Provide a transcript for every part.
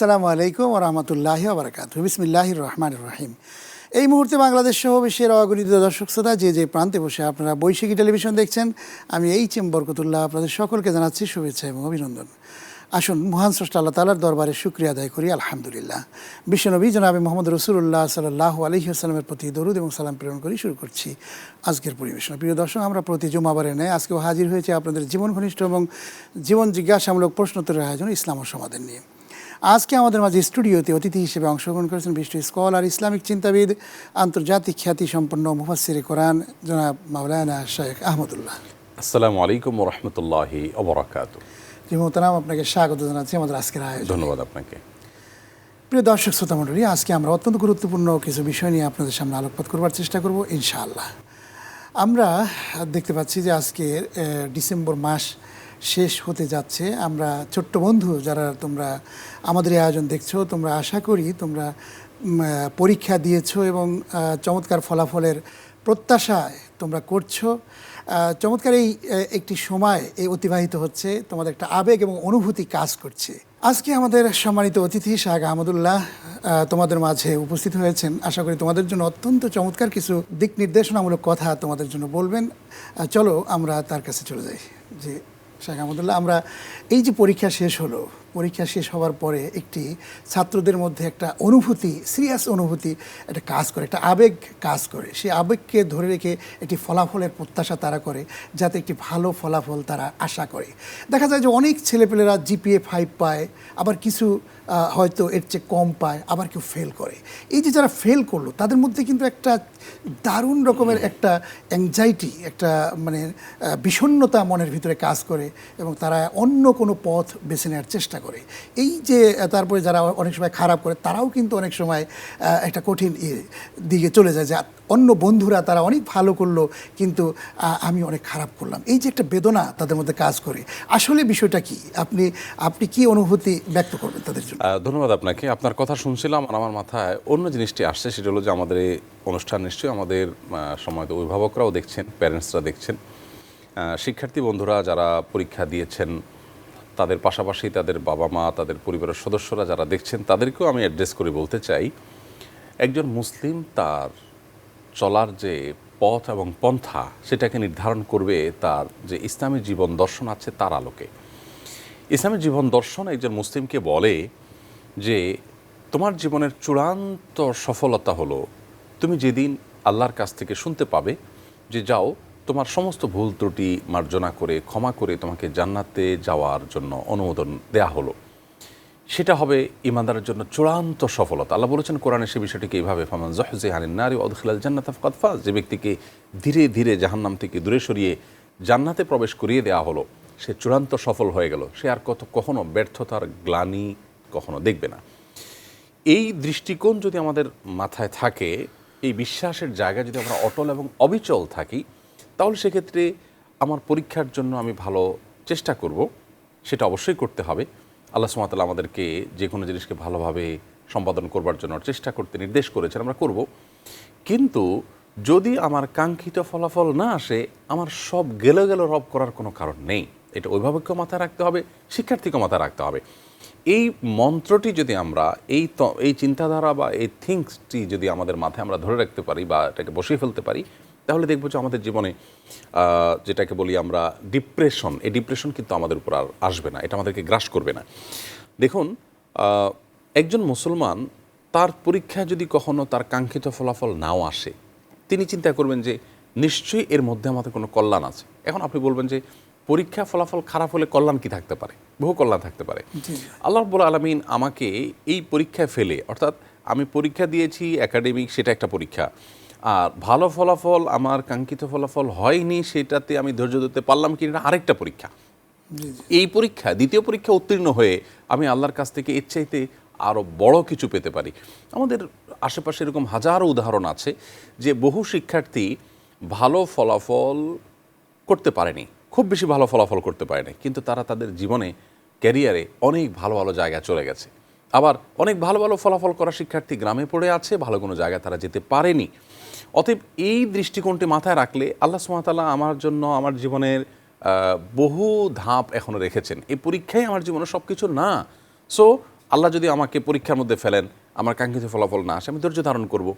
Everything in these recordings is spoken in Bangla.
আসসালামু আলাইকুম রহমতুল্লাহি আবরকাত বিসমিল্লাহির রহমান রহিম। এই মুহূর্তে বাংলাদেশ সহ বিশ্বের অগণিত দর্শক শ্রোতা যে যে প্রান্তে বসে আপনারা বৈশাখী টেলিভিশন দেখছেন, আমি এই চেম বরকতুল্লাহ আপনাদের সকলকে জানাচ্ছি শুভেচ্ছা এবং অভিনন্দন। আসুন, মহান স্রষ্টা আল্লাহ তালার দরবারে শুক্রিয়া আদায় করি, আলহামদুলিল্লাহ। বিশ্বনবী জনাবে মোহাম্মদ রসুল্লাহ সাল্লাহ আলহি আসসালামের প্রতি দরুদ এবং সালাম প্রেরণ করি, শুরু করছি আজকের পরিবেশনা। প্রিয় দর্শক, আমরা প্রতি জুমাবারে নেয় আজকেও হাজির হয়েছে আপনাদের জীবন ঘনিষ্ঠ এবং জীবন জিজ্ঞাসামূলক প্রশ্নোত্তরের আয়োজন ইসলাম ও সমাধান নিয়ে। আজকে আমাদের মাঝে স্টুডিওতে অতিথি হিসেবে অংশগ্রহণ করেছেন বিশিষ্ট স্কলার ইসলামিক চিন্তাবিদ আন্তর্জাতিক খ্যাতি সম্পন্ন মুফাসির কোরআন জনাব মাওলানা শেখ আহমদুল্লাহ। আসসালামু আলাইকুম রহমতুল্লাহি অবরাকাত জি মোহতারাম আপনাকে স্বাগত জানাচ্ছি আমাদের আজকের আয়োজন। ধন্যবাদ আপনাকে। প্রিয় দর্শক শ্রোতা মণ্ডলী আজকে আমরা অত্যন্ত গুরুত্বপূর্ণ কিছু বিষয় নিয়ে আপনাদের সামনে আলোকপাত করবার চেষ্টা করব ইনশাআল্লাহ। আমরা দেখতে পাচ্ছি যে আজকে ডিসেম্বর মাস শেষ হতে যাচ্ছে। আমরা ছোট্ট বন্ধু যারা তোমরা আমাদের এই আয়োজন দেখছ, তোমরা আশা করি তোমরা পরীক্ষা দিয়েছ এবং চমৎকার ফলাফলের প্রত্যাশায় তোমরা করছ। চমৎকার এই একটি সময় এই অতিবাহিত হচ্ছে। তোমাদের একটা আবেগ এবং অনুভূতি কাজ করছে। আজকে আমাদের সম্মানিত অতিথি শাহ আহমদুল্লাহ তোমাদের মাঝে উপস্থিত হয়েছেন। আশা করি তোমাদের জন্য অত্যন্ত চমৎকার কিছু দিক নির্দেশনামূলক কথা তোমাদের জন্য বলবেন। চলো আমরা তার কাছে চলে যাই। যে শাহ আহমদুল্লাহ আমরা এই যে পরীক্ষা শেষ হলো পরীক্ষা শেষ হওয়ার পরে একটি ছাত্রদের মধ্যে একটা অনুভূতি সিরিয়াস অনুভূতি একটা কাজ করে একটা আবেগ কাজ করে। সেই আবেগকে ধরে রেখে একটি ফলাফলের প্রত্যাশা তারা করে যাতে একটি ভালো ফলাফল তারা আশা করে। দেখা যায় যে অনেক ছেলেপেলেরা জিপিএ ফাইভ পায় আবার কিছু হয়তো এর চেয়ে কম পায় আবার কেউ ফেল করে। এই যে যারা ফেল করল তাদের মধ্যে কিন্তু একটা দারুণ রকমের একটা অ্যাংজাইটি একটা মানে আহ, বিষণ্ণতা মনের ভিতরে কাজ করে এবং তারা অন্য কোনো পথ বেছে নেওয়ার চেষ্টা করে। এই যে তারপরে যারা অনেক সময় খারাপ করে, তারাও কিন্তু অনেক সময় একটা কঠিন দিকে চলে যায় যে অন্য বন্ধুরা তারা অনেক ভালো করল, কিন্তু আমি অনেক খারাপ করলাম। এই যে একটা বেদনা তাদের মধ্যে কাজ করে। আসলে বিষয়টা কি? আপনি আপনি কি অনুভূতি ব্যক্ত করবেন তাদের জন্য? ধন্যবাদ আপনাকে। আপনার কথা শুনছিলাম আর আমার মাথায় অন্য জিনিসটি আসছে, সেটা হলো যে, আমাদের এই অনুষ্ঠান নিশ্চয়ই আমাদের সময় অভিভাবকরাও দেখছেন প্যারেন্টসরা দেখছেন। শিক্ষার্থী বন্ধুরা যারা পরীক্ষা দিয়েছেন তাদের পাশাপাশি তাদের বাবা মা, তাদের পরিবারের সদস্যরা যারা দেখছেন, তাদেরকেও আমি অ্যাড্রেস করে বলতে চাই। একজন মুসলিম তার চলার যে পথ এবং পন্থা, সেটাকে নির্ধারণ করবে তার যে ইসলামী জীবন দর্শন আছে তার আলোকে। ইসলামী জীবন দর্শন একজন মুসলিমকে বলে যে, তোমার জীবনের চূড়ান্ত সফলতা হলো, তুমি যেদিন আল্লাহর কাছ থেকে শুনতে পাবে যে, যাও তোমার সমস্ত ভুল ত্রুটি মার্জনা করে, ক্ষমা করে তোমাকে জান্নাতে যাওয়ার জন্য অনুমোদন দেয়া হলো। সেটা হবে ইমানদারের জন্য চূড়ান্ত সফলতা। আল্লাহ বলেছেন কোরআনে সে বিষয়টিকে এইভাবে, ফামান জহজে হানিন নারী অদখিলাল জান্নাত ফাজ যে ব্যক্তিকে ধীরে ধীরে জাহান্নাম থেকে দূরে সরিয়ে জান্নাতে প্রবেশ করিয়ে দেওয়া হলো, সে চূড়ান্ত সফল হয়ে গেল। সে আর কত, কখনো ব্যর্থতার গ্লানি কখনো দেখবে না। এই দৃষ্টিকোণ যদি আমাদের মাথায় থাকে, এই বিশ্বাসের জায়গা যদি আমরা অটল এবং অবিচল থাকি তাহলে সেক্ষেত্রে আমার পরীক্ষার জন্য আমি ভালো চেষ্টা করব। সেটা অবশ্যই করতে হবে। আল্লাহ সুমাতাল আমাদেরকে যে কোনো জিনিসকে ভালোভাবে সম্পাদন করবার জন্য চেষ্টা করতে নির্দেশ করেছেন, আমরা করব। কিন্তু যদি আমার কাঙ্ক্ষিত ফলাফল না আসে, আমার সব গেলে গেল রব করার কোনো কারণ নেই। এটা অভিভাবককে মাথায় রাখতে হবে, শিক্ষার্থীকে মাথায় রাখতে হবে। এই মন্ত্রটি যদি আমরা, এই এই চিন্তাধারা বা এই থিঙ্কসটি যদি আমাদের মাথায় আমরা ধরে রাখতে পারি বা এটাকে বসিয়ে ফেলতে পারি তাহলে দেখব যে আমাদের জীবনে যেটাকে বলি আমরা ডিপ্রেশন এই ডিপ্রেশন কিন্তু আমাদের উপর আর আসবে না এটা আমাদেরকে গ্রাস করবে না। দেখুন একজন মুসলমান তার পরীক্ষা যদি কখনো তার কাঙ্ক্ষিত ফলাফল নাও আসে তিনি চিন্তা করবেন যে নিশ্চয়ই এর মধ্যে আমাদের কোনো কল্যাণ আছে। এখন আপনি বলবেন যে পরীক্ষা ফলাফল খারাপ হলে কল্যাণ কি থাকতে পারে? বহু কল্যাণ থাকতে পারে। আল্লাহ রব্বুল আলমিন আমাকে এই পরীক্ষায় ফেলে অর্থাৎ আমি পরীক্ষা দিয়েছি একাডেমিক সেটা একটা পরীক্ষা আর ভালো ফলাফল আমার কাঙ্ক্ষিত ফলাফল হয়নি সেটাতে আমি ধৈর্য ধরতে পারলাম কি না আরেকটা পরীক্ষা। এই পরীক্ষা দ্বিতীয় পরীক্ষা উত্তীর্ণ হয়ে আমি আল্লাহর কাছ থেকে এর চাইতে আরও বড় কিছু পেতে পারি। আমাদের আশেপাশে এরকম হাজারো উদাহরণ আছে যে বহু শিক্ষার্থী ভালো ফলাফল করতে পারেনি খুব বেশি ভালো ফলাফল করতে পারেনি কিন্তু তারা তাদের জীবনে ক্যারিয়ারে অনেক ভালো ভালো জায়গায় চলে গেছে। আবার অনেক ভালো ভালো ফলাফল করা শিক্ষার্থী গ্রামে পড়ে আছে ভালো কোনো জায়গায় তারা যেতে পারেনি। অতএব এই দৃষ্টিকোণটি মাথায় রাখলে আল্লাহ সুমাতাল্লাহ আমার জন্য আমার জীবনের বহু ধাপ এখনও রেখেছেন। এই পরীক্ষাই আমার জীবনে সব কিছু না। সো আল্লাহ যদি আমাকে পরীক্ষার মধ্যে ফেলেন আমার কাঙ্ক্ষিত ফলাফল না আসে আমি ধৈর্য ধারণ করব।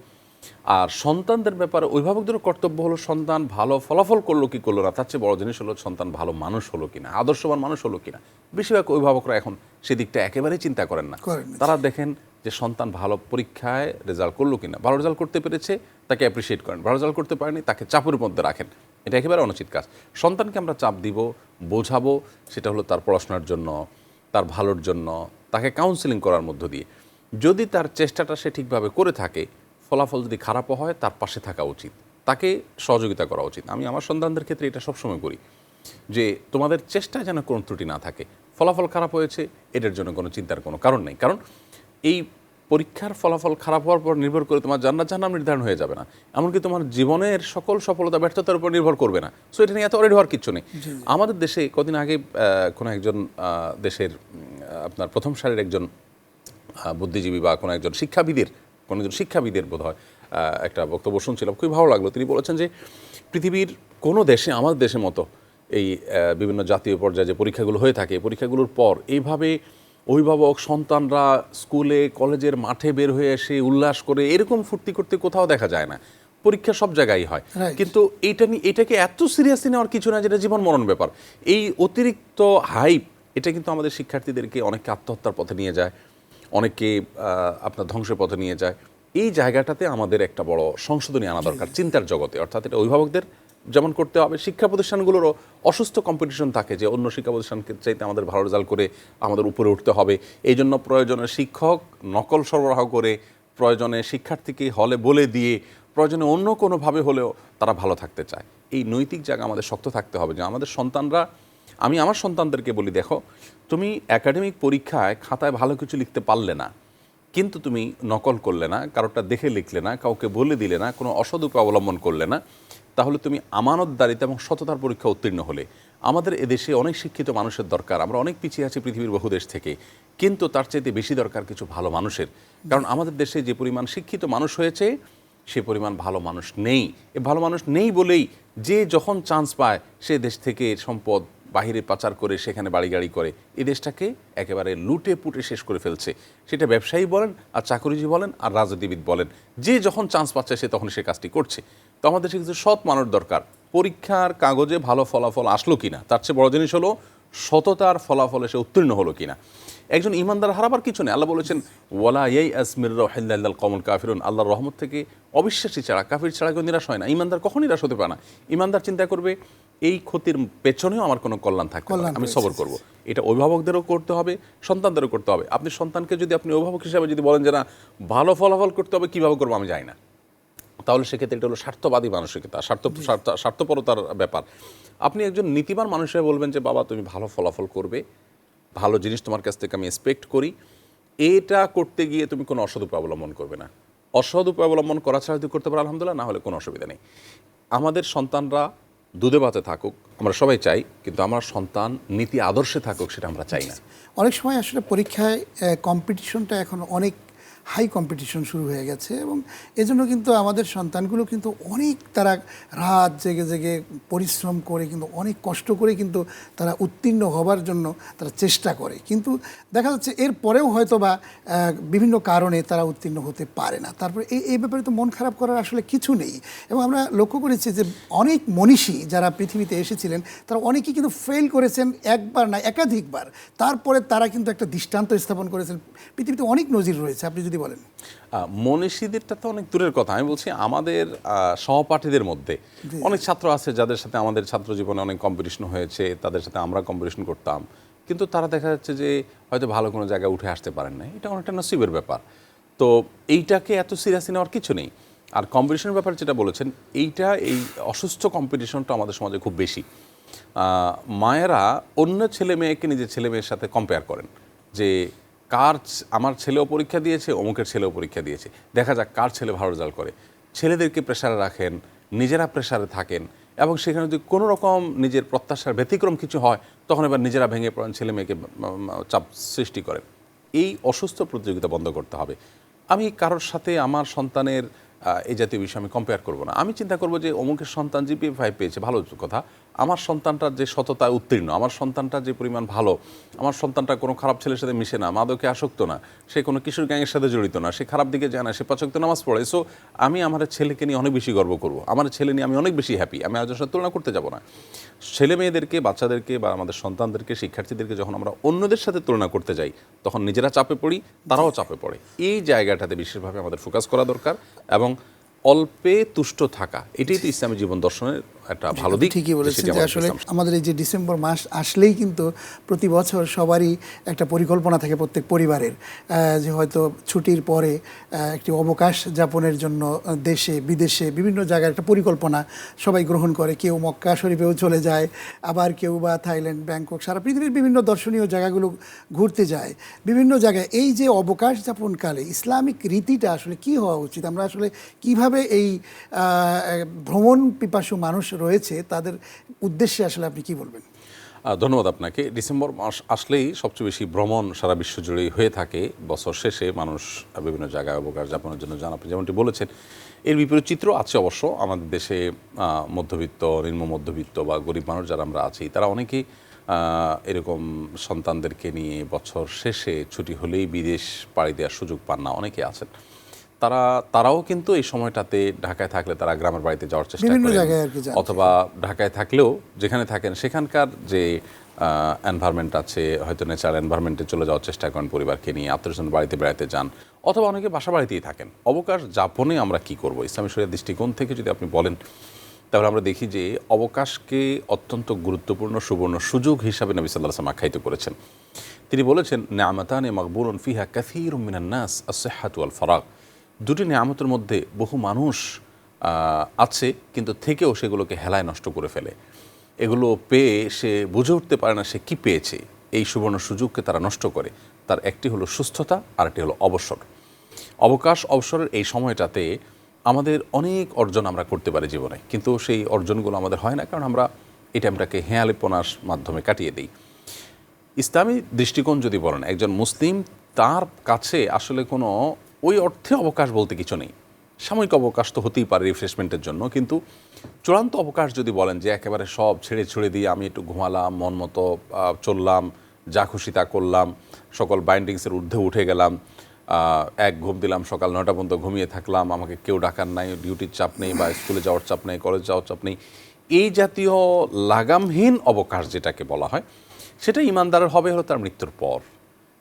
আর সন্তানদের ব্যাপারে অভিভাবকদেরও কর্তব্য হলো সন্তান ভালো ফলাফল করল কি করল না তার চেয়ে বড় জিনিস হলো সন্তান ভালো মানুষ হলো কিনা আদর্শবান মানুষ হলো কিনা। বেশিরভাগ অভিভাবকরা এখন সেদিকটা একেবারেই চিন্তা করেন না। তারা দেখেন যে সন্তান ভালো পরীক্ষায় রেজাল্ট করল কিনা, ভালো রেজাল্ট করতে পেরেছে, তাকে অ্যাপ্রিসিয়েট করেন। ভালো রেজাল্ট করতে পারেনি, তাকে চাপের মধ্যে রাখেন। এটা একেবারে অনুচিত কাজ। সন্তানকে আমরা চাপ দিব, বোঝাবো, সেটা হলো তার পড়াশোনার জন্য, তার ভালোর জন্য, তাকে কাউন্সিলিং করার মধ্য দিয়ে। যদি তার চেষ্টাটা সে ঠিকভাবে করে থাকে, ফলাফল যদি খারাপও হয়, তার পাশে থাকা উচিত। তাকে সহযোগিতা করা উচিত। আমি আমার সন্তানদের ক্ষেত্রে এটা সবসময় করি, যে তোমাদের চেষ্টায় যেন কোনো ত্রুটি না থাকে। ফলাফল খারাপ হয়েছে, এটার জন্য কোনো চিন্তার কোনো কারণ নেই। কারণ এই পরীক্ষার ফলাফল খারাপ হওয়ার পর নির্ভর করে তোমার জান্নাত জাহান্নাম নির্ধারণ হয়ে যাবে না। এমনকি তোমার জীবনের সকল সফলতা ব্যর্থতার উপর নির্ভর করবে না। সো এটা নিয়ে এত অরেড হওয়ার কিচ্ছু নেই। আমাদের দেশে কদিন আগে কোনো একজন দেশের আপনার প্রথম সারির একজন বুদ্ধিজীবী বা কোনো একজন শিক্ষাবিদের কোনো একজন শিক্ষাবিদের বোধ হয় একটা বক্তব্য শুনছিলাম। খুবই ভালো লাগল। তিনি বলেছেন যে পৃথিবীর কোনো দেশে আমাদের দেশের মতো এই বিভিন্ন জাতীয় পর্যায়ে যে পরীক্ষাগুলো হয়ে থাকে পরীক্ষাগুলোর পর এইভাবে অভিভাবক সন্তানরা স্কুলে কলেজের মাঠে বের হয়ে এসে উল্লাস করে এরকম ফুর্তি করতে কোথাও দেখা যায় না। পরীক্ষা সব জায়গায় হয়. কিন্তু এটা নিয়ে এটাকে এত সিরিয়াসলি নেওয়ার কিছু না যেটা জীবন মরণ ব্যাপার। এই অতিরিক্ত হাইপ এটা কিন্তু আমাদের শিক্ষার্থীদেরকে অনেককে আত্মহত্যার পথে নিয়ে যায় অনেককে আপনার ধ্বংসের পথে নিয়ে যায়। এই জায়গাটাতে আমাদের একটা বড় সংশোধনী আনা দরকার চিন্তার জগতে। অর্থাৎ এটা অভিভাবকদের যেমন করতে হবে, শিক্ষা প্রতিষ্ঠানগুলোরও অসুস্থ কম্পিটিশন থাকে যে অন্য শিক্ষা প্রতিষ্ঠানকে চাইতে আমাদের ভালো রেজাল্ট করে আমাদের উপরে উঠতে হবে। এই জন্য প্রয়োজনে শিক্ষক নকল সরবরাহ করে প্রয়োজনে শিক্ষার্থীকে হলে বলে দিয়ে প্রয়োজনে অন্য কোনোভাবে হলেও তারা ভালো থাকতে চায়। এই নৈতিক জায়গা আমাদের শক্ত থাকতে হবে যে আমাদের সন্তানরা, আমি আমার সন্তানদেরকে বলি, দেখো, তুমি একাডেমিক পরীক্ষায় খাতায় ভালো কিছু লিখতে পারলে না, কিন্তু তুমি নকল করলে না, কারোরটা দেখে লিখলে না, কাউকে বলে দিলে না, কোনো উপায় অবলম্বন করলে না তাহলে তুমি আমানতদারিতা এবং সততার পরীক্ষা উত্তীর্ণ হলে। আমাদের এদেশে অনেক শিক্ষিত মানুষের দরকার, আমরা অনেক পিছিয়ে আছি পৃথিবীর বহু দেশ থেকে। কিন্তু তার চাইতে বেশি দরকার কিছু ভালো মানুষের। কারণ আমাদের দেশে যে পরিমাণ শিক্ষিত মানুষ হয়েছে, সে পরিমাণ ভালো মানুষ নেই। এ ভালো মানুষ নেই বলেই যে যখন চান্স পায়, সে দেশ থেকে সম্পদ বাহিরে পাচার করে, সেখানে বাড়ি গাড়ি করে। এই দেশটাকে একেবারে লুটে পুটে শেষ করে ফেলছে। সেটা ব্যবসায়ী বলেন আর চাকরিজীবী বলেন আর রাজনীতিবিদ বলেন। যে যখন চান্স পাচ্ছে, সে তখন সে কাজটি করছে। তো আমাদের দেশে কিছু সৎ মানুষ দরকার। পরীক্ষার কাগজে ভালো ফলাফল আসলো কিনা তার চেয়ে বড় জিনিস হলো সততার ফলাফলে সে উত্তীর্ণ হলো কিনা। একজন ইমানদার হারাবার কিছু নেই। আল্লাহ বলেছেন ওয়ালা ইয়াই আসমির রহিল্লাল কমল কাফিরুন। আল্লাহর রহমত থেকে অবিশ্বাসী ছাড়া কাফির ছাড়া কেউ নিরাশ হয় না। ইমানদার কখন নিরাশ হতে পারে না। ইমানদার চিন্তা করবে এই ক্ষতির পেছনেও আমার কোনো কল্যাণ থাকবে আমি সবর করব। এটা অভিভাবকদেরও করতে হবে সন্তানদেরও করতে হবে। আপনি সন্তানকে যদি আপনি অভিভাবক হিসাবে যদি বলেন যে না ভালো ফলাফল করতে হবে কীভাবে করব আমি জানি না। তাহলে সেক্ষেত্রে এটা হলো স্বার্থবাদী মানসিকতা স্বার্থ স্বার্থ- স্বার্থপরতার ব্যাপার। আপনি একজন নীতিবান মানুষ হয়ে বলবেন যে বাবা তুমি ভালো ফলাফল করবে ভালো জিনিস তোমার কাছ থেকে আমি এক্সপেক্ট করি। এটা করতে গিয়ে তুমি কোনো অসৎ উপায় অবলম্বন করবে না। অসৎ উপায় অবলম্বন করা ছাড়া যদি করতে পারো আলহামদুলিল্লাহ না হলে কোনো অসুবিধা নেই। আমাদের সন্তানরা দুধে ভাতে থাকুক আমরা সবাই চাই কিন্তু আমার সন্তান নীতি আদর্শে থাকুক সেটা আমরা চাই না। অনেক সময় আসলে পরীক্ষায় কম্পিটিশনটা এখন অনেক হাই কম্পিটিশন শুরু হয়ে গেছে এবং এজন্য কিন্তু আমাদের সন্তানগুলো কিন্তু অনেক তারা রাত জেগে জেগে পরিশ্রম করে কিন্তু অনেক কষ্ট করে কিন্তু তারা উত্তীর্ণ হবার জন্য তারা চেষ্টা করে। কিন্তু দেখা যাচ্ছে এর পরেও হয়তো বা বিভিন্ন কারণে তারা উত্তীর্ণ হতে পারে না। তারপরে এই এই ব্যাপারে তো মন খারাপ করার আসলে কিছু নেই। এবং আমরা লক্ষ্য করেছি যে অনেক মনীষী যারা পৃথিবীতে এসেছিলেন, তারা অনেকেই কিন্তু ফেল করেছেন একবার না একাধিকবার। তারপরে তারা কিন্তু একটা দৃষ্টান্ত স্থাপন করেছেন। পৃথিবীতে অনেক নজির রয়েছে। আপনি যদি বলেন। মনীষীদেরটা তো অনেক দূরের কথা। আমি বলছি আমাদের সহপাঠীদের মধ্যে। অনেক ছাত্র আছে যাদের সাথে আমাদের ছাত্র জীবনে অনেক কম্পিটিশন হয়েছে তাদের সাথে আমরা কম্পিটিশন করতাম। কিন্তু তারা দেখা যাচ্ছে যে হয়তো ভালো কোনো জায়গায় উঠে আসতে পারেন না এটা অনেকটা নসিবের ব্যাপার। তো এইটাকে এত সিরিয়াসলি নেওয়ার কিছু নেই। আর কম্পিটিশনের ব্যাপারে যেটা বলেছেন এইটা এই অসুস্থ কম্পিটিশনটা আমাদের সমাজে খুব বেশি। মায়েরা অন্য ছেলে মেয়েকে নিজের ছেলে মেয়ের সাথে কম্পেয়ার করেন। যে কার আমার ছেলেও পরীক্ষা দিয়েছে, অমুকের ছেলেও পরীক্ষা দিয়েছে। দেখা যাক কার ছেলে ভালো রেজাল্ট করে। ছেলেদেরকে প্রেশারে রাখেন, নিজেরা প্রেশারে থাকেন এবং সেখানে যদি কোনো রকম নিজের প্রত্যাশার ব্যতিক্রম কিছু হয়, তখন এবার নিজেরা ভেঙে পড়েন ছেলে মেয়েকে চাপ সৃষ্টি করেন। এই অসুস্থ প্রতিযোগিতা বন্ধ করতে হবে। আমি কারোর সাথে আমার সন্তানের এই জাতীয় বিষয় আমি কম্পেয়ার করব না। আমি চিন্তা করব যে অমুকের সন্তান জিপিএ ফাইভ পেয়েছে, ভালো কথা। আমার সন্তানটার যে সততায় উত্তীর্ণ, আমার সন্তানটা যে পরিমাণ ভালো, আমার সন্তানটা কোনো খারাপ ছেলের সাথে মিশে না, মাদকে আসক্ত না, সে কোনো কিশোর গ্যাংয়ের সাথে জড়িত না, সে খারাপ দিকে যায় না, সে পাচক নামাজ পড়ে। সো আমি আমার ছেলেকে নিয়ে অনেক বেশি গর্ব করব। আমার ছেলে নিয়ে আমি অনেক বেশি হ্যাপি আমি আরেকজনের সাথে তুলনা করতে যাব না। ছেলে মেয়েদেরকে, বাচ্চাদেরকে বা আমাদের সন্তানদেরকে, শিক্ষার্থীদেরকে যখন আমরা অন্যদের সাথে তুলনা করতে যাই, তখন নিজেরা চাপে পড়ি, তারাও চাপে পড়ে। এই জায়গাটাতে বিশেষভাবে আমাদের ফোকাস করা দরকার এবং অল্পে তুষ্ট থাকা, এটাই তো ইসলামী জীবন দর্শনের একটা ভালো দিক ঠিকই বলেছেন যে আসলে আমাদের এই যে ডিসেম্বর মাস আসলেই কিন্তু প্রতি বছর সবারই একটা পরিকল্পনা থাকে প্রত্যেক পরিবারের যে হয়তো ছুটির পরে একটি অবকাশ যাপনের জন্য দেশে বিদেশে বিভিন্ন জায়গায় একটা পরিকল্পনা সবাই গ্রহণ করে। কেউ মক্কা শরীফেও চলে যায় আবার কেউ বা থাইল্যান্ড ব্যাংকক সারা পৃথিবীর বিভিন্ন দর্শনীয় জায়গাগুলো ঘুরতে যায়। বিভিন্ন জায়গায় এই যে অবকাশ যাপনকালে ইসলামিক রীতিটা আসলে কি হওয়া উচিত? আমরা আসলে কীভাবে এই ভ্রমণ পিপাসু মানুষ রয়েছে, তাদের উদ্দেশ্যে আসলে আপনি কি বলবেন? ধন্যবাদ আপনাকে। ডিসেম্বর মাস আসলেই সবচেয়ে বেশি ভ্রমণ সারা বিশ্ব জুড়েই হয়ে থাকে। বছর শেষে মানুষ বিভিন্ন জায়গায় অবকাশ যাপনের জন্য যান। আপনি যেমনটি বলেছেন, এর বিপরীত চিত্র আছে অবশ্য। আমাদের দেশে মধ্যবিত্ত, নিম্ন মধ্যবিত্ত বা গরিব মানুষ যারা আমরা আছি, তারা অনেকেই এরকম সন্তানদেরকে নিয়ে বছর শেষে ছুটি হলেই বিদেশ পাড়ি দেওয়ার সুযোগ পান না। অনেকে আছেন। তারা তারাও কিন্তু এই সময়টাতে ঢাকায় থাকলে তারা গ্রামের বাড়িতে যাওয়ার চেষ্টা বিভিন্ন করেন। জায়গায় আর কি যান। অথবা ঢাকায় থাকলেও যেখানে থাকেন সেখানকার যে এনভায়রনমেন্ট আছে হয়তো ন্যাচারাল এনভায়রনমেন্টে চলে যাওয়ার চেষ্টা করেন পরিবারকে নিয়ে আত্মীয়স্বজন বাড়িতে বেড়াতে যান অথবা অনেকে বাসা বাড়িতেই থাকেন। অবকাশ যাপনে আমরা কি করব? ইসলামী শরীর দৃষ্টিকোণ থেকে যদি আপনি বলেন তাহলে আমরা দেখি যে অবকাশকে অত্যন্ত গুরুত্বপূর্ণ সুবর্ণ সুযোগ হিসাবে নবী সাল্লাহ আসলাম আখ্যায়িত করেছেন। তিনি বলেছেন নামাতানে মকবুলন ফিহা কাসির মিনান্নাস আসেহাতু আল ফরাক দুটি নিয়ামতের মধ্যে বহু মানুষ আছে, কিন্তু থেকেও সেগুলোকে হেলায় নষ্ট করে ফেলে। এগুলো পেয়ে সে বুঝে উঠতে পারে না সে কি পেয়েছে। এই সুবর্ণ সুযোগকে তারা নষ্ট করে। তার একটি হলো সুস্থতা আর একটি হলো অবসর। অবকাশ, অবসরের এই সময়টাতে আমাদের অনেক অর্জন আমরা করতে পারি জীবনে, কিন্তু সেই অর্জনগুলো আমাদের হয় না, কারণ আমরা এই টাইমটাকে হেয়ালিপনার মাধ্যমে কাটিয়ে দিই। ইসলামী দৃষ্টিকোণ যদি বলেন, একজন মুসলিম তার কাছে আসলে কোনো ওই অর্থে অবকাশ বলতে কিছু নেই। সাময়িক অবকাশ তো হতেই পারে রিফ্রেশমেন্টের জন্য, কিন্তু চূড়ান্ত অবকাশ যদি বলেন যে একেবারে সব ছেড়ে ছুড়ে দিয়ে আমি একটু ঘুমালাম, মন মতো চললাম, যা খুশি তা করলাম, সকল বাইন্ডিংসের ঊর্ধ্বে উঠে গেলাম এক ঘুম দিলাম, সকাল নয়টা পর্যন্ত ঘুমিয়ে থাকলাম, আমাকে কেউ ডাকার নাই ডিউটির চাপ নেই বা স্কুলে যাওয়ার চাপ নেই কলেজ যাওয়ার চাপ নেই, এই জাতীয় লাগামহীন অবকাশ যেটাকে বলা হয়, সেটা ইমানদারের হবে হলো তার মৃত্যুর পর।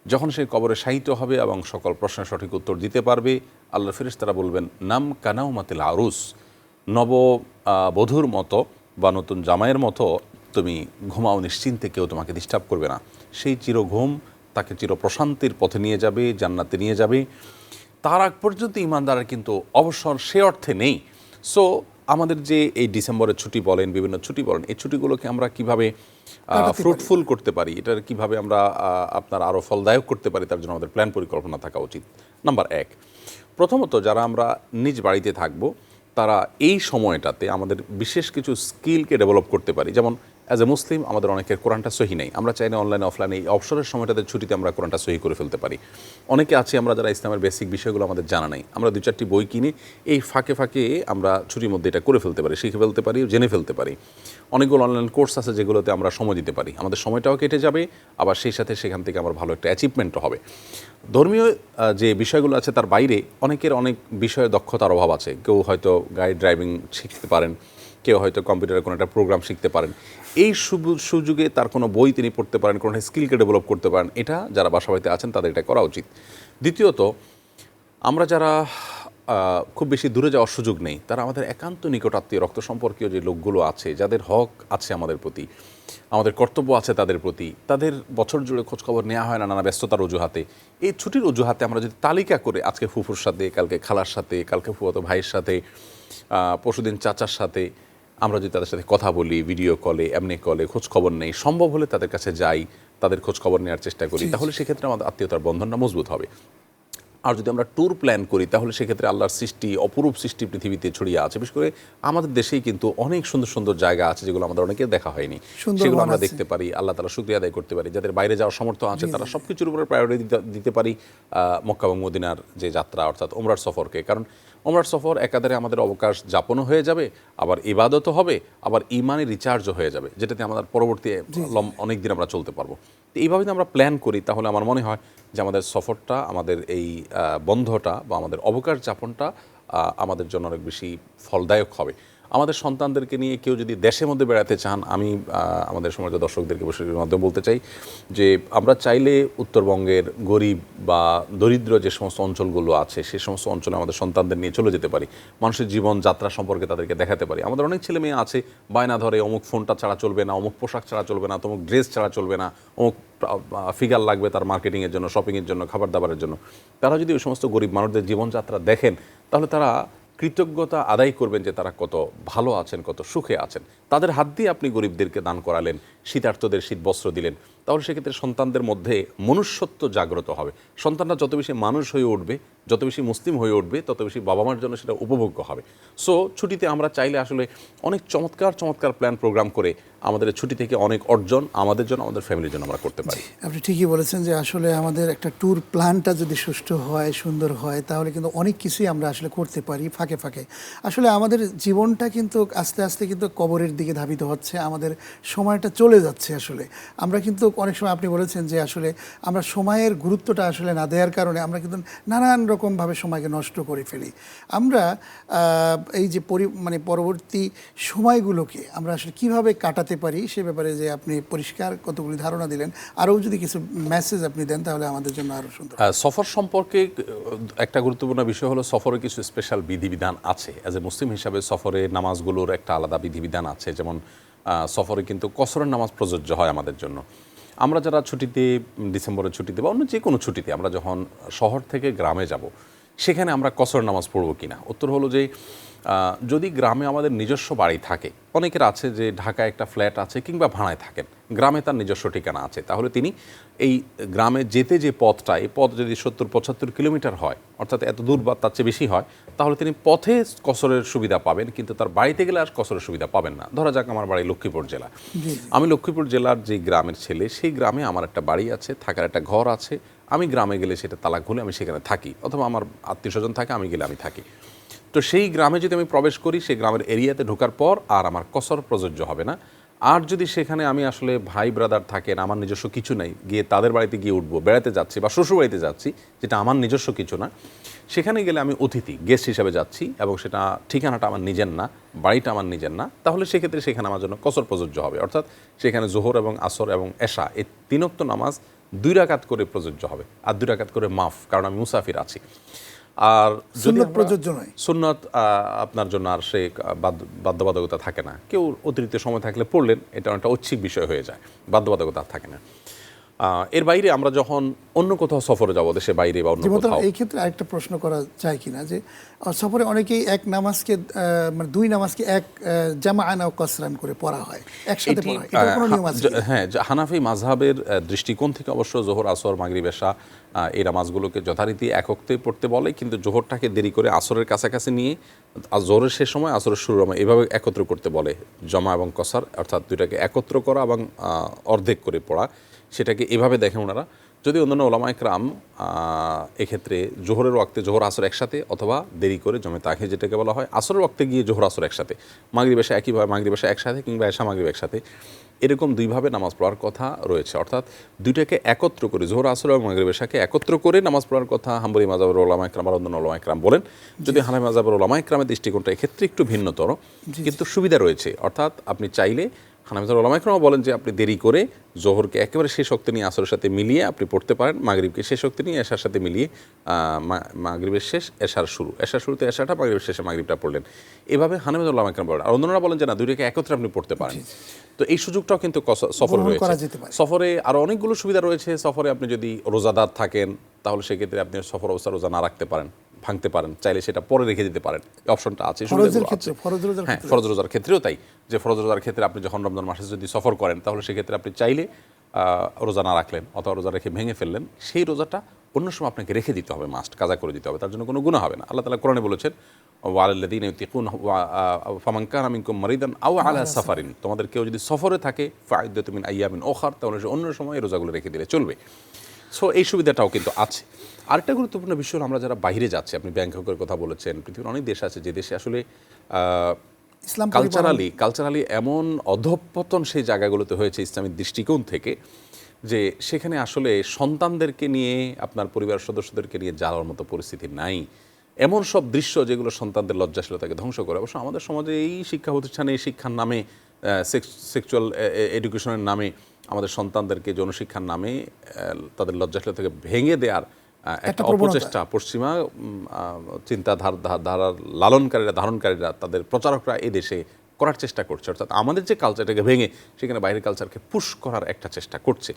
যখন সে কবরে শায়িত হবে এবং সকল প্রশ্নের সঠিক উত্তর দিতে পারবে আল্লাহ ফিরিস তারা বলবেন, নাম কানাও মাতিল আরুস, নব বধূর মতো বা নতুন জামাইয়ের মতো তুমি ঘুমাও নিশ্চিন্তে, কেউ তোমাকে ডিস্টার্ব করবে না। সেই চির ঘুম তাকে চির প্রশান্তির পথে নিয়ে যাবে, জান্নাতে নিয়ে যাবে। তার আগ পর্যন্ত ইমানদারের কিন্তু অবসর সে অর্থে নেই। সো আমাদের যে এই ডিসেম্বরের ছুটি বলেন বিভিন্ন ছুটি বলেন এই ছুটিগুলোকে আমরা কীভাবে ফ্রুটফুল করতে পারি? এটার কীভাবে আমরা আপনার আরও ফলদায়ক করতে পারি? তার জন্য আমাদের প্ল্যান পরিকল্পনা থাকা উচিত। নাম্বার এক প্রথমত যারা আমরা নিজ বাড়িতে থাকব তারা এই সময়টাতে আমাদের বিশেষ কিছু স্কিলকে ডেভেলপ করতে পারি। যেমন অ্যাজ এ মুসলিম আমাদের অনেকের কোরআনটা সহি নেই। আমরা চাইলে অনলাইনে অফলাইনে এই অবসরের সময়টাতে ছুটিতে আমরা কোরআনটা সহি করে ফেলতে পারি। অনেকে আছে আমরা যারা ইসলামের বেসিক বিষয়গুলো আমাদের জানা নেই, আমরা দু চারটি বই কিনে এই ফাঁকে ফাঁকে আমরা ছুটির মধ্যে এটা করে ফেলতে পারি, শিখে ফেলতে পারি, জেনে ফেলতে পারি। অনেকগুলো অনলাইন কোর্স আছে যেগুলোতে আমরা সময় দিতে পারি। আমাদের সময়টাও কেটে যাবে, আবার সেই সাথে সেখান থেকে আমার ভালো একটা অ্যাচিভমেন্টও হবে। ধর্মীয় যে বিষয়গুলো আছে তার বাইরে অনেকের অনেক বিষয়ে দক্ষতার অভাব আছে। কেউ হয়তো গাড়ি ড্রাইভিং শিখতে পারেন কেউ হয়তো কম্পিউটারে কোনো একটা প্রোগ্রাম শিখতে পারেন। এই সুযোগে তার কোনো বই তিনি পড়তে পারেন, কোনো স্কিলকে ডেভেলপ করতে পারেন, এটা যারা বাসা বাড়িতে আছেন তাদের এটা করা উচিত। দ্বিতীয়ত, আমরা যারা খুব বেশি দূরে যাওয়ার সুযোগ নেই, তারা আমাদের একান্ত নিকটাত্মীয় রক্ত সম্পর্কীয় যে লোকগুলো আছে, যাদের হক আছে আমাদের প্রতি, আমাদের কর্তব্য আছে তাদের প্রতি, তাদের বছর জুড়ে খোঁজখবর নেওয়া হয় না নানা ব্যস্ততার অজুহাতে। এই ছুটির অজুহাতে আমরা যদি তালিকা করে আজকে ফুফুর সাথে, কালকে খালার সাথে, কালকে ফুফাতো ভাইয়ের সাথে পরশুদিন চাচার সাথে আমরা যদি তাদের সাথে কথা বলি ভিডিও কলে এমনি কলে খোঁজ খবর নেই সম্ভব হলে তাদের কাছে যাই তাদের খোঁজ খবর নেওয়ার চেষ্টা করি তাহলে সেক্ষেত্রে আমাদের আত্মীয়তার বন্ধনটা মজবুত হবে। আর যদি আমরা ট্যুর প্ল্যান করি তাহলে সেক্ষেত্রে আল্লাহর সৃষ্টি অপরূপ সৃষ্টি পৃথিবীতে ছড়িয়ে আছে। বিশেষ করে আমাদের দেশেই কিন্তু অনেক সুন্দর সুন্দর জায়গা আছে যেগুলো আমাদের অনেকে দেখা হয়নি। সেগুলো আমরা দেখতে পারি আল্লাহ তালা শুক্রিয়া আদায় করতে পারি। যাদের বাইরে যাওয়ার সমর্থ আছে তারা সব কিছুর উপরে প্রায়োরিটি দিতে পারি আহ, মক্কা এবং মদিনার যে যাত্রা অর্থাৎ ওমরার সফরকে। কারণ ওমরার সফর একাধারে আমাদের অবকাশ যাপনও হয়ে যাবে আবার ইবাদতও হবে আবার ইমানে রিচার্জও হয়ে যাবে যেটাতে আমাদের পরবর্তী অনেক দিন আমরা চলতে পারব। তো এইভাবে যদি আমরা প্ল্যান করি তাহলে আমার মনে হয় যে আমাদের সফরটা আমাদের এই বন্ধটা বা আমাদের অবকাশ যাপনটা আমাদের জন্য অনেক বেশি ফলদায়ক হবে। আমাদের সন্তানদেরকে নিয়ে কেউ যদি দেশের মধ্যে বেড়াতে চান, আমি আমাদের সমাজের দর্শকদেরকে বসে মাধ্যমে বলতে চাই যে আমরা চাইলে উত্তরবঙ্গের গরিব বা দরিদ্র যে সমস্ত অঞ্চলগুলো আছে সেই সমস্ত অঞ্চলে আমাদের সন্তানদের নিয়ে চলে যেতে পারি। মানুষের জীবন যাত্রা সম্পর্কে তাদেরকে দেখাতে পারি। আমাদের অনেক ছেলে মেয়ে আছে, বায়না ধরে, অমুক ফোনটা ছাড়া চলবে না, অমুক পোশাক ছাড়া চলবে না তমুক ড্রেস ছাড়া চলবে না, অমুক ফিগার লাগবে তার মার্কেটিংয়ের জন্য শপিংয়ের জন্য খাবার দাবারের জন্য। তারা যদি ওই সমস্ত গরিব মানুষদের জীবনযাত্রা দেখেন, তাহলে তারা কৃতজ্ঞতা আদায় করবেন যে তারা কত ভালো আছেন, কত সুখে আছেন। তাদের হাত দিয়ে আপনি গরিবদেরকে দান করালেন, শীতার্থদের শীত বস্ত্র দিলেন। তাহলে সেক্ষেত্রে সন্তানদের মধ্যে মনুষ্যত্ব জাগ্রত হবে। সন্তানরা যত বেশি মানুষ হয়ে উঠবে, যত বেশি মুসলিম হয়ে উঠবে, তত বেশি বাবা মার জন্য সেটা উপভোগ্য হবে। সো ছুটিতে আমরা চাইলে আসলে অনেক চমৎকার চমৎকার প্ল্যান প্রোগ্রাম করে আমাদের ছুটি থেকে অনেক অর্জন আমাদের জন্য, আমাদের ফ্যামিলির জন্য আমরা করতে পারি। আপনি ঠিকই বলেছেন যে আসলে আমাদের একটা ট্যুর প্ল্যানটা যদি সুষ্ঠু হয়, সুন্দর হয়, তাহলে কিন্তু অনেক কিছুই আমরা আসলে করতে পারি ফাঁকে ফাঁকে। আসলে আমাদের জীবনটা কিন্তু আস্তে আস্তে কিন্তু কবরের দিকে ধাবিত হচ্ছে, আমাদের সময়টা চলে যাচ্ছে আসলে। আমরা কিন্তু অনেক সময় আপনি বলেছেন যে আসলে আমরা সময়ের গুরুত্বটা আসলে না দেওয়ার কারণে আমরা কিন্তু নানান রকমভাবে সময়কে নষ্ট করে ফেলি। আমরা এই যে পরি মানে পরবর্তী সময়গুলোকে আমরা আসলে কীভাবে কাটাতে পারি সে ব্যাপারে যে আপনি পরিষ্কার কতগুলি ধারণা দিলেন, আরও যদি কিছু মেসেজ আপনি দেন তাহলে আমাদের জন্য আরও সুন্দর সফর সম্পর্কে একটা গুরুত্বপূর্ণ বিষয় হলো সফরে কিছু স্পেশাল বিধিবিধান আছে। অ্যাজ এ মুসলিম হিসাবে সফরে নামাজগুলোর একটা আলাদা বিধিবিধান আছে। যেমন সফরে কিন্তু কসরের নামাজ প্রযোজ্য হয় আমাদের জন্য। আমরা যারা ছুটিতে, ডিসেম্বরের ছুটিতে বা অন্য যে কোনো ছুটিতে আমরা যখন শহর থেকে গ্রামে যাব সেখানে আমরা কসর নামাজ পড়ব কিনা? উত্তর হলো যে যদি গ্রামে আমাদের নিজস্ব বাড়ি থাকে অনেকের আছে যে ঢাকায় একটা ফ্ল্যাট আছে কিংবা ভাড়ায় থাকেন গ্রামে তার নিজস্ব ঠিকানা আছে তাহলে তিনি এই গ্রামে যেতে যে পথটা এই পথ যদি সত্তর পঁচাত্তর কিলোমিটার হয় অর্থাৎ এত দূর বা তার চেয়ে বেশি হয় তাহলে তিনি পথে কসরের সুবিধা পাবেন কিন্তু তার বাড়িতে গেলে আর কসরের সুবিধা পাবেন না। ধরা যাক আমার বাড়ি লক্ষ্মীপুর জেলা। আমি লক্ষ্মীপুর জেলার যে গ্রামের ছেলে সেই গ্রামে আমার একটা বাড়ি আছে থাকার একটা ঘর আছে আমি গ্রামে গেলে সেটা তালা খুলে আমি সেখানে থাকি, অথবা আমার আত্মীয় স্বজন থাকে, আমি গেলে আমি থাকি। তো সেই গ্রামে যদি আমি প্রবেশ করি, সেই গ্রামের এরিয়াতে ঢোকার পর আর আমার কসর প্রযোজ্য হবে না। আর যদি সেখানে আমি আসলে ভাই ব্রাদার থাকেন, আমার নিজস্ব কিছু নেই, গিয়ে তাদের বাড়িতে গিয়ে উঠবো, বেড়াতে যাচ্ছি বা শ্বশুর বাড়িতে যাচ্ছি, যেটা আমার নিজস্ব কিছু না, সেখানে গেলে আমি অতিথি গেস্ট হিসাবে যাচ্ছি এবং সেটা ঠিকানাটা আমার নিজের না, বাড়িটা আমার নিজের না, তাহলে সেক্ষেত্রে সেখানে আমার জন্য কসর প্রযোজ্য হবে। অর্থাৎ সেখানে জোহর এবং আসর এবং এশা, এই তিনোক্ত নামাজ দুই রাকাত করে প্রযোজ্য হবে। আর দুই রাকাত করে মাফ কারণ আমি মুসাফির আছি। আর সুন্নত প্রযোজ্য নয়। সুন্নত আহ, আপনার জন্য আর সে বাধ্য- বাধ্যবাধকতা থাকে না। কেউ অতিরিক্ত সময় থাকলে পড়লেন এটা অনেকটা ঐচ্ছিক বিষয় হয়ে যায়। বাধ্যবাধকতা থাকে না। এর বাইরে আমরা যখন অন্য কোথাও সফরে যাব দেশে বাইরে বা অন্য কোথাও। এই ক্ষেত্রে আরেকটা প্রশ্ন করা যায় কিনা যে সফরে অনেকেই এক নামাজকে মানে দুই নামাজকে এক জামা আনা ও কসরান করে পড়া হয় একসাথে পড়া হয়। কোনো নিয়ম আছে হ্যাঁ হানাফি মাযহাবের দৃষ্টিকোণ থেকে অবশ্য জোহর আসর মাগরিব এশা এই নামাজগুলোকে যথারীতি একত্রে পড়তে বলে কিন্তু জোহরটাকে দেরি করে আসরের কাছাকাছি নিয়ে আর জোহরের শেষ সময় আসরের শুরু সময় এভাবে একত্র করতে বলে জমা এবং কসার অর্থাৎ দুইটাকে একত্র করা এবং অর্ধেক করে পড়া। সেটাকে এভাবে দেখেন ওনারা। যদি অন্যান্য ওলামা একরাম এক্ষেত্রে জোহরের ওয়াক্তে জোহর আসর একসাথে অথবা দেরি করে জমে তাকে যেটাকে বলা হয় আসরের ওয়াক্তে গিয়ে জোহর আসর একসাথে। মাগরিব এসা একইভাবে মাগরিব এসা একসাথে কিংবা এসা মাগরিব একসাথে। এরকম দুইভাবে নামাজ পড়ার কথা রয়েছে। অর্থাৎ দুইটাকে একত্র করে জোহর আসর এবং মাগরি বেশাকে একত্র করে নামাজ পড়ার কথা হাম্বরি মাজাবর ওলামা একরাম আর অন্যান্য ওলামা একরাম বলেন। যদি হানাই মাজাবর ওলামা একরামের দৃষ্টিকোণটা এক্ষেত্রে একটু ভিন্নতর কিন্তু সুবিধা রয়েছে। অর্থাৎ আপনি চাইলে হানামিজার ওলামাইকরামও বলেন যে আপনি দেরি করে জোহরকে একেবারে শেষ শক্তি নিয়ে আসরের সাথে মিলিয়ে আপনি পড়তে পারেন মাগরিবকে শেষ শক্তি নিয়ে এশার সাথে মিলিয়ে মাগরিবের শেষ এশার শুরু। এশার শুরুতে এশাটা মাগরিবের শেষে মাগরিবটা পড়লেন। এভাবে হানামিজার ওলামাইকরাম বলেন। আর অন্যরা বলেন যে না দুইটাকে একত্রে আপনি পড়তে পারেন। তো এই সুযোগটাও কিন্তু সফর রয়েছে। সফরে আরও অনেকগুলো সুবিধা রয়েছে। সফরে আপনি যদি রোজাদার থাকেন তাহলে সেক্ষেত্রে আপনি সফর অবস্থা রোজা না রাখতে পারেন। ভাঙতে পারেন চাইলে সেটা পরে রেখে দিতে পারেন। অপশনটা আছে হ্যাঁ ফরজ রোজার ক্ষেত্রেও তাই। যে ফরজ রোজার ক্ষেত্রে আপনি যখন রমজান মাসে যদি সফর করেন তাহলে সেক্ষেত্রে আপনি চাইলে রোজা না রাখলেন অথবা রোজা রেখে ভেঙে ফেললেন সেই রোজাটা অন্য সময় আপনাকে রেখে দিতে হবে মাস্ট কাজা করে দিতে হবে। তার জন্য কোনো গুণ হবে না। আল্লাহ তালা কোরআনে বলেছেন ওয়ালাল্লাদিন ইউতিকুন ফামাঙ্কান আমিনকুম মারিদান আও আলা সাফারিন। তোমাদের কেউ যদি সফরে থাকে ফাইদ্দতুমিন আইয়ামিন ওখার তাহলে সে অন্য সময় রোজাগুলো রেখে দিলে চলবে। সো এই সুবিধাটাও কিন্তু আছে। আরেকটা গুরুত্বপূর্ণ বিষয় হলো আমরা যারা বাইরে যাচ্ছি আপনি ব্যাংককের কথা বলেছেন পৃথিবীর অনেক দেশ আছে যে দেশে আসলে ইসলাম কালচারালি কালচারালি এমন অধঃপতন সেই জায়গাগুলোতে হয়েছে ইসলামিক দৃষ্টিকোণ থেকে যে সেখানে আসলে সন্তানদেরকে নিয়ে আপনার পরিবারের সদস্যদেরকে নিয়ে যাওয়ার মতো পরিস্থিতি নাই। এমন সব দৃশ্য যেগুলো সন্তানদের লজ্জাশীলতাকে ধ্বংস করে। অবশ্য আমাদের সমাজে এই শিক্ষা প্রতিষ্ঠানে এই শিক্ষার নামে সেক্সুয়াল এডুকেশনের নামে আমাদের সন্তানদেরকে যৌনশিক্ষার নামে তাদের লজ্জাশীলতাকে ভেঙে দেওয়ার একটা। অপচেষ্টা পশ্চিমা চিন্তাধার ধারার লালনকারীরা ধারণকারীরা তাদের প্রচারকরা এই দেশে করার চেষ্টা করছে অর্থাৎ আমাদের যে কালচারটাকে ভেঙে সেখানে বাইরের কালচারকে পুশ করার একটা চেষ্টা করছে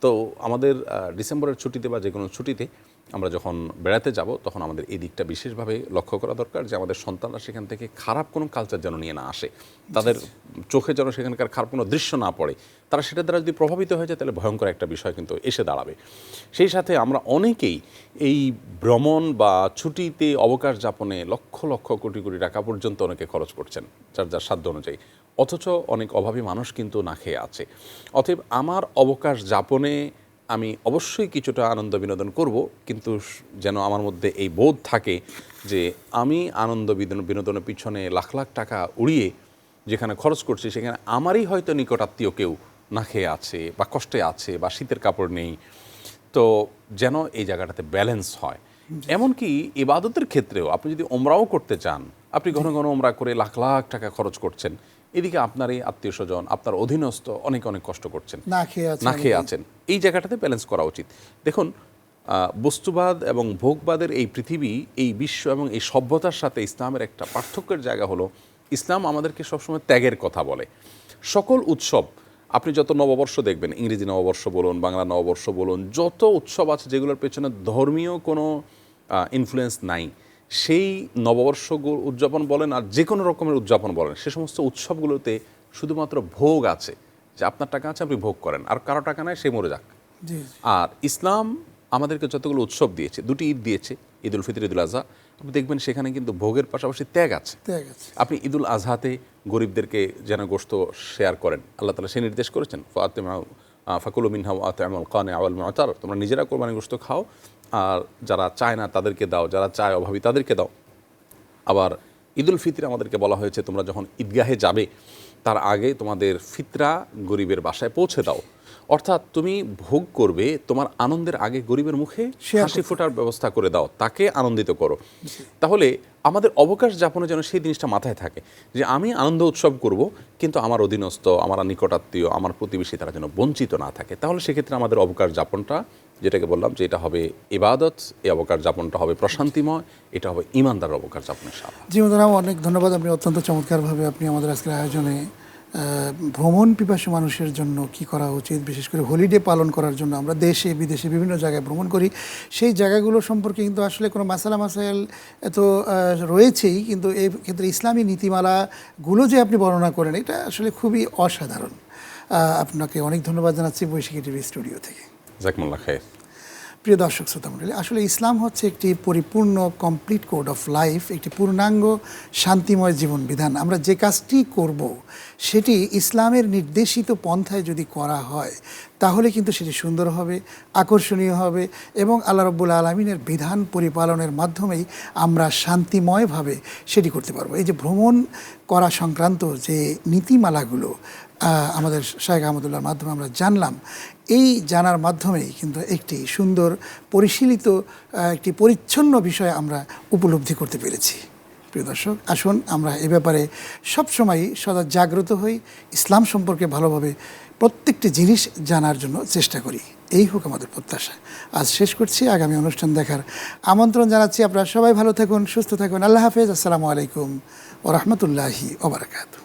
তো আমাদের ডিসেম্বরের ছুটিতে বা যে কোনো ছুটিতে আমরা যখন বেড়াতে যাব তখন আমাদের এই দিকটা বিশেষভাবে লক্ষ্য করা দরকার যে আমাদের সন্তানরা সেখান থেকে খারাপ কোনো কালচার যেন নিয়ে না আসে। তাদের চোখে যেন সেখানকার খারাপ কোনো দৃশ্য না পড়ে। তারা সেটা দ্বারা যদি প্রভাবিত হয়ে যায় তাহলে ভয়ঙ্কর একটা বিষয় কিন্তু এসে দাঁড়াবে। সেই সাথে আমরা অনেকেই এই ভ্রমণ বা ছুটিতে অবকাশ যাপনে লক্ষ লক্ষ কোটি কোটি টাকা পর্যন্ত অনেকে খরচ করছেন যার যার সাধ্য অনুযায়ী। অথচ অনেক অভাবী মানুষ কিন্তু না খেয়ে আছে। অতএব আমার অবকাশ যাপনে আমি অবশ্যই কিছুটা আনন্দ বিনোদন করব, কিন্তু যেন আমার মধ্যে এই বোধ থাকে যে আমি আনন্দ বিনোদন বিনোদনের পিছনে লাখ লাখ টাকা উড়িয়ে যেখানে খরচ করছি, সেখানে আমারই হয়তো নিকটাত্মীয় কেউ না খেয়ে আছে বা কষ্টে আছে বা শীতের কাপড় নেই। তো যেন এই জায়গাটাতে ব্যালেন্স হয়। এমনকি ইবাদতের ক্ষেত্রেও আপনি যদি ওমরাও করতে চান, আপনি ঘন ঘন ওমরা করে লাখ লাখ টাকা খরচ করছেন এদিকে আপনার এই আত্মীয় স্বজন আপনার অধীনস্থ অনেক অনেক কষ্ট করছেন। না খেয়ে আছে না খেয়ে আছেন। এই জায়গাটাতে ব্যালেন্স করা উচিত। দেখুন বস্তুবাদ এবং ভোগবাদের এই পৃথিবী এই বিশ্ব এবং এই সভ্যতার সাথে ইসলামের একটা পার্থক্যের জায়গা হলো ইসলাম আমাদেরকে সবসময় ত্যাগের কথা বলে। সকল উৎসব আপনি যত নববর্ষ দেখবেন ইংরেজি নববর্ষ বলুন বাংলা নববর্ষ বলুন যত উৎসব আছে যেগুলোর পেছনে ধর্মীয় কোনো ইনফ্লুয়েন্স নাই। সেই নববর্ষ গু- উদযাপন বলেন আর যে কোনো রকমের উদযাপন বলেন সে সমস্ত উৎসবগুলোতে শুধুমাত্র ভোগ আছে যে আপনার টাকা আছে আপনি ভোগ করেন। আর কারও টাকা নাই সে মরে যাক। আর ইসলাম আমাদেরকে যতগুলো উৎসব দিয়েছে দুটি ঈদ দিয়েছে ঈদ উল ফিতর ঈদুল আজহা আপনি দেখবেন সেখানে কিন্তু ভোগের পাশাপাশি ত্যাগ আছে। ত্যাগ আছে। আপনি ঈদুল আজহাতে গরিবদেরকে যেন গোস্ত শেয়ার করেন। আল্লাহ তালা সে নির্দেশ করেছেন ফাতেমা ফাকুল মিনহা আতমল কানে আওয়াল মাতার। তোমরা নিজেরা কোরবানি গোস্ত খাও আর যারা চায় না তাদেরকে দাও যারা চায় অভাবী তাদেরকে দাও। আবার ঈদুল ফিতরে আমাদেরকে বলা হয়েছে তোমরা যখন ঈদগাহে যাবে তার আগে তোমাদের ফিতরা গরিবের বাসায় পৌঁছে দাও। অর্থাৎ তুমি ভোগ করবে তোমার আনন্দের আগে গরিবের মুখে হাসি ফোটার ব্যবস্থা করে দাও তাকে আনন্দিত করো। তাহলে আমাদের অবকাশ যাপনে যেন সেই জিনিসটা মাথায় থাকে যে আমি আনন্দ উৎসব করব কিন্তু আমার অধীনস্থ আমার নিকটাত্মীয় আমার প্রতিবেশী তারা যেন বঞ্চিত না থাকে। তাহলে সেক্ষেত্রে আমাদের অবকাশ যাপনটা যেটাকে বললাম যে এটা হবে ইবাদত, এই অবকার যাপনটা হবে প্রশান্তিময়, এটা হবে ইমানদার অবকার যাপনের সাথে জি মোদারাম অনেক ধন্যবাদ। আপনি অত্যন্ত চমৎকারভাবে আপনি আমাদের আজকের আয়োজনে ভ্রমণ পিপাসু মানুষের জন্য কি করা উচিত, বিশেষ করে হলিডে পালন করার জন্য। আমরা দেশে, বিদেশে বিভিন্ন জায়গায় ভ্রমণ করি। সেই জায়গাগুলো সম্পর্কে কিন্তু আসলে কোনো মাসালা মাসাইল এত রয়েছেই, কিন্তু এই ক্ষেত্রে ইসলামী নীতিমালাগুলো যে আপনি বর্ণনা করেন, এটা আসলে খুবই অসাধারণ। আপনাকে অনেক ধন্যবাদ জানাচ্ছি বৈশাখী টিভি স্টুডিও থেকে। খায়ের প্রিয় দর্শক শ্রোতামণ্ডলী আসলে ইসলাম হচ্ছে একটি পরিপূর্ণ, কমপ্লিট কোড অফ লাইফ, একটি পূর্ণাঙ্গ, শান্তিময় জীবন বিধান আমরা যে কাজটি করব, সেটি ইসলামের নির্দেশিত পন্থায় যদি করা হয়, তাহলে কিন্তু সেটি সুন্দর হবে, আকর্ষণীয় হবে এবং আল্লাহ রব্বুল আলমিনের বিধান পরিপালনের মাধ্যমেই আমরা শান্তিময়ভাবে সেটি করতে পারব। এই যে ভ্রমণ করা সংক্রান্ত যে নীতিমালাগুলো আমাদের শাহেখ আহমদুল্লাহর মাধ্যমে আমরা জানলাম। এই জানার মাধ্যমেই কিন্তু একটি সুন্দর পরিশীলিত একটি পরিচ্ছন্ন বিষয় আমরা উপলব্ধি করতে পেরেছি। প্রিয় দর্শক, আসুন আমরা এ ব্যাপারে সবসময় সদা জাগ্রত হই, ইসলাম সম্পর্কে ভালোভাবে প্রত্যেকটি জিনিস জানার জন্য চেষ্টা করি। এই হোক আমাদের প্রত্যাশা। আজ শেষ করছি, আগামী অনুষ্ঠান দেখার আমন্ত্রণ জানাচ্ছি। আপনারা সবাই ভালো থাকুন, সুস্থ থাকুন। আল্লাহ হাফেজ। আসসালামু আলাইকুম ও রহমতুল্লাহি ওবরাকাতু